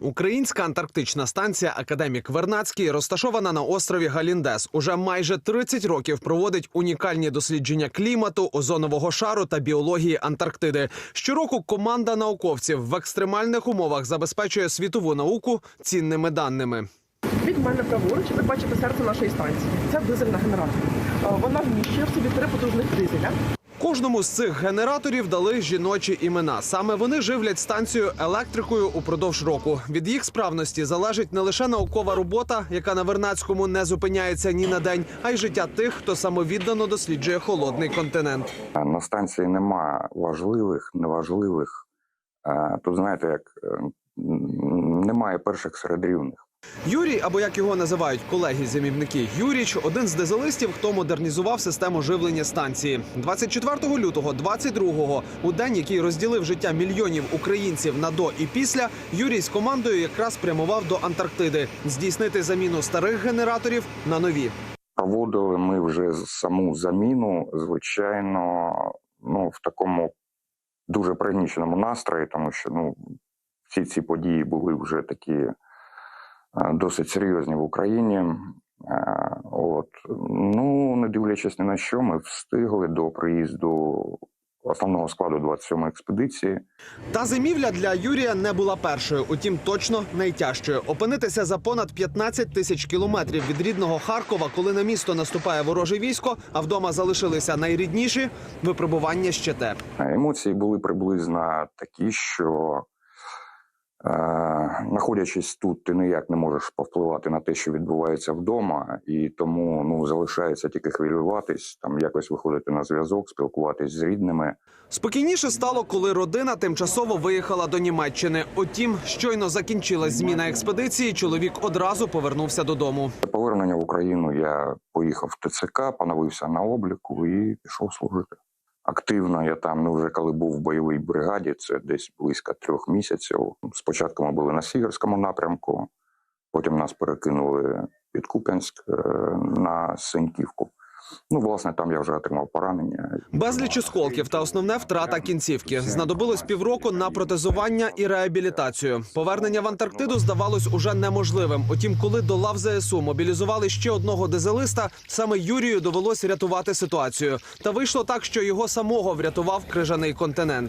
Українська антарктична станція Академік Вернацький розташована на острові Галіндес. Уже майже 30 років проводить унікальні дослідження клімату, озонового шару та біології Антарктиди. Щороку команда науковців в екстремальних умовах забезпечує світову науку цінними даними. Від мене праворуч ви бачите серце нашої станції. Це дизельна генератор. Е, Вона вміщує в собі три потужних дизеля. Кожному з цих генераторів дали жіночі імена. Саме вони живлять станцію електрикою упродовж року. Від їх справності залежить не лише наукова робота, яка на Вернацькому не зупиняється ні на день, а й життя тих, хто самовіддано досліджує холодний континент. На станції немає важливих, неважливих. Е, Тут, знаєте, як е, немає перших серед рівних. Юрій, або як його називають колеги-зимівники, Юріч один з дизелистів, хто модернізував систему живлення станції. 24 лютого, 22-го, у день, який розділив життя мільйонів українців на до і після, Юрій з командою якраз прямував до Антарктиди здійснити заміну старих генераторів на нові. Проводили ми вже саму заміну, звичайно, ну, в такому дуже пригніченому настрої, тому що ну, всі ці події були вже такі досить серйозні в Україні. От. Ну, не дивлячись ні на що, ми встигли до приїзду основного складу 27-ї експедиції. Та зимівля для Юрія не була першою, утім точно найтяжчою. Опинитися за понад 15 тисяч кілометрів від рідного Харкова, коли на місто наступає вороже військо, а вдома залишилися найрідніші випробування ще те. Емоції були приблизно такі, що, е, знаходячись тут, ти ніяк не можеш повпливати на те, що відбувається вдома, і тому ну, залишається тільки хвилюватись, там якось виходити на зв'язок, спілкуватись з рідними. Спокійніше стало, коли родина тимчасово виїхала до Німеччини. Утім, щойно закінчилась зміна експедиції. Чоловік одразу повернувся додому. Повернення в Україну я поїхав в ТЦК, поновився на обліку і пішов служити. Активно я там, ну вже коли був в бойовій бригаді, це десь близько трьох місяців. Спочатку ми були на Сіверському напрямку, потім нас перекинули під Куп'янськ е, на Синьківку. Ну, власне, там я вже отримав поранення. Безліч осколків та основне втрата кінцівки. Знадобилось півроку на протезування і реабілітацію. Повернення в Антарктиду здавалось уже неможливим. Утім, коли до лав ЗСУ мобілізували ще одного дизелиста, саме Юрію довелось рятувати ситуацію. Та вийшло так, що його самого врятував крижаний континент.